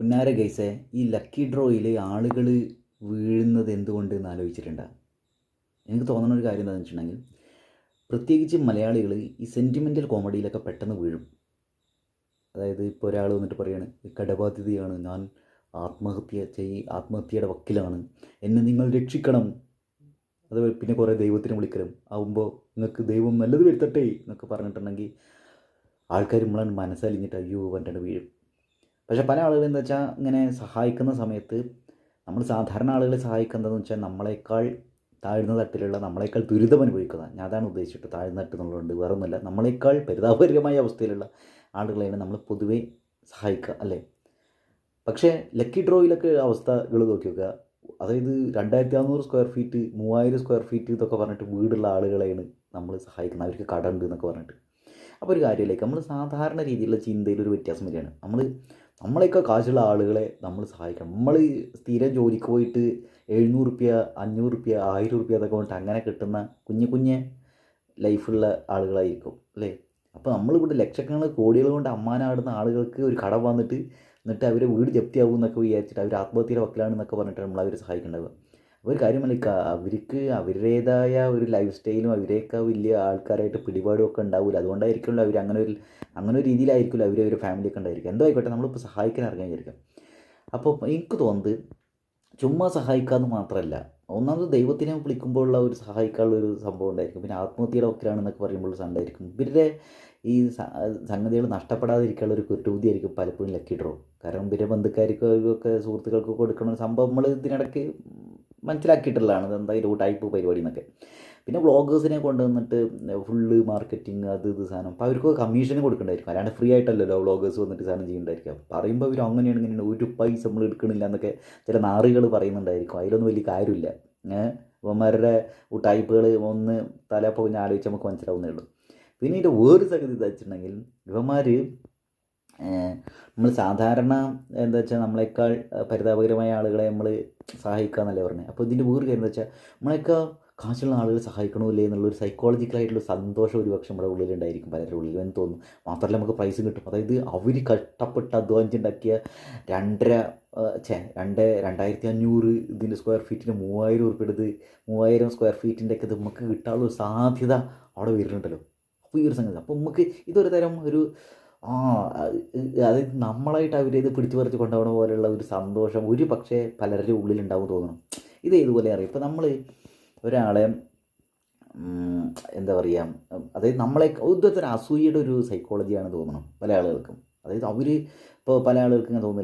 പുന്നാര ഗൈസേ ഈ ലക്കി ഡ്രോയിൽ ആളുകൾ വീഴുന്നത് എന്തുകൊണ്ട് എന്ന് ആലോചിച്ചിട്ടുണ്ടോ? എനിക്ക് തോന്നുന്ന ഒരു കാര്യം എന്താണെന്ന് വെച്ചിട്ടുണ്ടെങ്കിൽ പ്രത്യേകിച്ച് മലയാളികൾ ഈ സെന്റിമെന്റൽ കോമഡിയിലൊക്കെ പെട്ടെന്ന് വീഴും. അതായത് ഇപ്പോൾ ഒരാൾ വന്നിട്ട് പറയാണ് കടബാധ്യതയാണ് ഞാൻ ആത്മഹത്യ ചെയ് ആത്മഹത്യയുടെ വക്കിലാണ് എന്നെ നിങ്ങൾ രക്ഷിക്കണം. അത് പിന്നെ കുറേ ദൈവത്തിന് വിളിക്കലും. ആവുമ്പോൾ നിങ്ങൾക്ക് ദൈവം നല്ലത് വരുത്തട്ടെ എന്നൊക്കെ പറഞ്ഞിട്ടുണ്ടെങ്കിൽ ആൾക്കാർ നമ്മളെ മനസ്സലിഞ്ഞിട്ട് അയ്യോ പറഞ്ഞിട്ട് വീഴും. പക്ഷെ പല ആളുകളും എന്താ വെച്ചാൽ ഇങ്ങനെ സഹായിക്കുന്ന സമയത്ത് നമ്മൾ സാധാരണ ആളുകളെ സഹായിക്കുന്നതെന്ന് വെച്ചാൽ നമ്മളെക്കാൾ താഴ്ന്ന തട്ടിലുള്ള നമ്മളെക്കാൾ ദുരിതം അനുഭവിക്കുന്ന ഞാൻ അതാണ് ഉദ്ദേശിച്ചിട്ട് താഴ്ന്ന തട്ട് എന്നുള്ളതുകൊണ്ട് നമ്മളെക്കാൾ പരിതാപകരമായ അവസ്ഥയിലുള്ള ആളുകളെയാണ് നമ്മൾ പൊതുവേ സഹായിക്കുക അല്ലേ? പക്ഷേ ലക്കി ഡ്രോയിലൊക്കെ അവസ്ഥകൾ നോക്കി നോക്കുക അതായത് രണ്ടായിരത്തി അറുന്നൂറ് സ്ക്വയർ ഫീറ്റ് മൂവായിരം സ്ക്വയർ ഫീറ്റ് ഇതൊക്കെ പറഞ്ഞിട്ട് വീടുള്ള ആളുകളെയാണ് നമ്മൾ സഹായിക്കുന്നത് അവർക്ക് കട ഉണ്ട് എന്നൊക്കെ പറഞ്ഞിട്ട്. അപ്പോൾ ഒരു കാര്യമിലേക്ക് നമ്മൾ സാധാരണ രീതിയിലുള്ള ചിന്തയിൽ ഒരു വ്യത്യാസം വരികയാണ്. നമ്മൾ നമ്മളെയൊക്കെ കാശുള്ള ആളുകളെ നമ്മൾ സഹായിക്കണം. നമ്മൾ സ്ഥിരം ജോലിക്ക് പോയിട്ട് എഴുന്നൂറ് റുപ്യ അഞ്ഞൂറ് റുപ്യ ആയിരം റുപ്യ അതൊക്കെ കൊണ്ട് അങ്ങനെ കിട്ടുന്ന കുഞ്ഞു കുഞ്ഞ് ലൈഫുള്ള ആളുകളായിരിക്കും അല്ലേ? അപ്പോൾ നമ്മളിവിടെ ലക്ഷക്കണക്കിന് കോടികൾ കൊണ്ട് അമ്മാനാടുന്ന ആളുകൾക്ക് ഒരു കട വന്നിട്ട് എന്നിട്ട് അവരെ വീട് ജപ്തിയാവും എന്നൊക്കെ വിചാരിച്ചിട്ട് അവർ ആത്മഹത്യയുടെ വക്കിലാണെന്നൊക്കെ പറഞ്ഞിട്ട് നമ്മൾ അവരെ സഹായിക്കേണ്ടത്. ഒരു കാര്യമല്ല അവർക്ക് അവരുടേതായ ഒരു ലൈഫ് സ്റ്റൈലും അവരെയൊക്കെ വലിയ ആൾക്കാരായിട്ട് പിടിപാടും ഒക്കെ ഉണ്ടാവില്ല അതുകൊണ്ടായിരിക്കുമല്ലോ അവർ അങ്ങനെ ഒരു അങ്ങനെ ഒരു രീതിയിലായിരിക്കുമല്ലോ അവർ ഒരു ഫാമിലിയൊക്കെ ഉണ്ടായിരിക്കും എന്തോ ആയിക്കോട്ടെ നമ്മളിപ്പോൾ സഹായിക്കാൻ ഇറങ്ങാൻ വിചാരിക്കാം അപ്പോൾ എനിക്ക് തോന്നുന്നത് ചുമ്മാ സഹായിക്കാമെന്ന് മാത്രമല്ല ഒന്നാമത് ദൈവത്തിനെ വിളിക്കുമ്പോഴുള്ള ഒരു സഹായിക്കാനുള്ള ഒരു സംഭവം ഉണ്ടായിരിക്കും. പിന്നെ ആത്മഹത്യയുടെ വക്കിലാണെന്നൊക്കെ പറയുമ്പോൾ ഉണ്ടായിരിക്കും ഇവരുടെ ഈ സംഗതികൾ നഷ്ടപ്പെടാതിരിക്കാനുള്ള ഒരു കുറ്റബുദ്ധിയായിരിക്കും പലപ്പോഴും ലക്കി ഡ്രോ കാരണം ഇവരെ ബന്ധുക്കാർക്കൊക്കെ സുഹൃത്തുക്കൾക്കൊക്കെ സുഹൃത്തുക്കൾക്ക് കൊടുക്കുന്ന സംഭവം നമ്മൾ ഇതിനിടയ്ക്ക് മനസ്സിലാക്കിയിട്ടുള്ളതാണ് എന്താ ഒരു ടൈപ്പ് പരിപാടി എന്നൊക്കെ. പിന്നെ വ്ളോഗേഴ്സിനെ കൊണ്ടുവന്നിട്ട് ഫുള്ള് മാർക്കറ്റിംഗ് അത് ഇത് സാധനം. അപ്പോൾ അവർക്ക് കമ്മീഷൻ കൊടുക്കണ്ടായിരിക്കും. അല്ലാണ്ട് ഫ്രീ ആയിട്ടല്ലല്ലോ വ്ളോഗേഴ്സ് വന്നിട്ട് സാധനം ചെയ്യണ്ടായിരിക്കും. പറയുമ്പോൾ അവർ അങ്ങനെയാണ് ഇങ്ങനെയാണ്. ഒരു പൈസ നമ്മൾ എടുക്കണില്ല എന്നൊക്കെ ചില നാറുകൾ പറയുന്നുണ്ടായിരിക്കും. അതിലൊന്നും വലിയ കാര്യമില്ല. ഇവന്മാരുടെ ടൈപ്പുകൾ ഒന്ന് തലപ്പൊഞ്ഞ് പൊഞ്ഞ് ആലോചിച്ച് നമുക്ക് മനസ്സിലാവുന്നേ ഉള്ളൂ. പിന്നെ ഇതിന്റെ വേറെ സംഗതി വെച്ചിട്ടുണ്ടെങ്കിൽ ഇവന്മാർ നമ്മൾ സാധാരണ എന്താ വെച്ചാൽ നമ്മളെക്കാൾ പരിതാപകരമായ ആളുകളെ നമ്മൾ സഹായിക്കുക എന്നല്ലേ പറഞ്ഞത് അപ്പോൾ ഇതിന്റെ വേറൊരു കാര്യം എന്താ വെച്ചാൽ നമ്മളെയൊക്കെ കാശുള്ള ആളുകളെ സഹായിക്കണമില്ലേ എന്നുള്ളൊരു സൈക്കോളജിക്കലായിട്ടുള്ള സന്തോഷം ഒരു പക്ഷേ നമ്മുടെ ഉള്ളിലുണ്ടായിരിക്കും പലരുടെ ഉള്ളിൽ എന്ന് തോന്നും മാത്രമല്ല നമുക്ക് പ്രൈസും കിട്ടും. അതായത് അവർ കഷ്ടപ്പെട്ട് അധ്വാനിച്ചുണ്ടാക്കിയ രണ്ടര ചേ രണ്ട് രണ്ടായിരത്തി അഞ്ഞൂറ് ഇതിന്റെ സ്ക്വയർ ഫീറ്റിന് മൂവായിരം ഉറുപ്പിടത് മൂവായിരം സ്ക്വയർ ഫീറ്റിന്റെ ഒക്കെ ഇത് നമുക്ക് കിട്ടാനുള്ള സാധ്യത അവിടെ വരുന്നുണ്ടല്ലോ. അപ്പോൾ ഈ ഒരു സംഗതി. അപ്പോൾ നമുക്ക് ഇതൊരു തരം ഒരു ആ അത് നമ്മളായിട്ട് അവരെ ഇത് പിടിച്ചു പറിച്ച് കൊണ്ടുപോകണ പോലെയുള്ള ഒരു സന്തോഷം. ഒരു പക്ഷേ പലരുടെ ഉള്ളിലുണ്ടാവും തോന്നണം. ഇത് ഇതുപോലെ അറിയാം. ഇപ്പോൾ നമ്മൾ ഒരാളെ എന്താ പറയുക അതായത് നമ്മളെ ഇതൊരു അസൂയയുടെ ഒരു സൈക്കോളജിയാണ് തോന്നണം പല ആളുകൾക്കും. അതായത് അവർ ഇപ്പോൾ പല ആളുകൾക്കും തോന്നുന്നില്ല.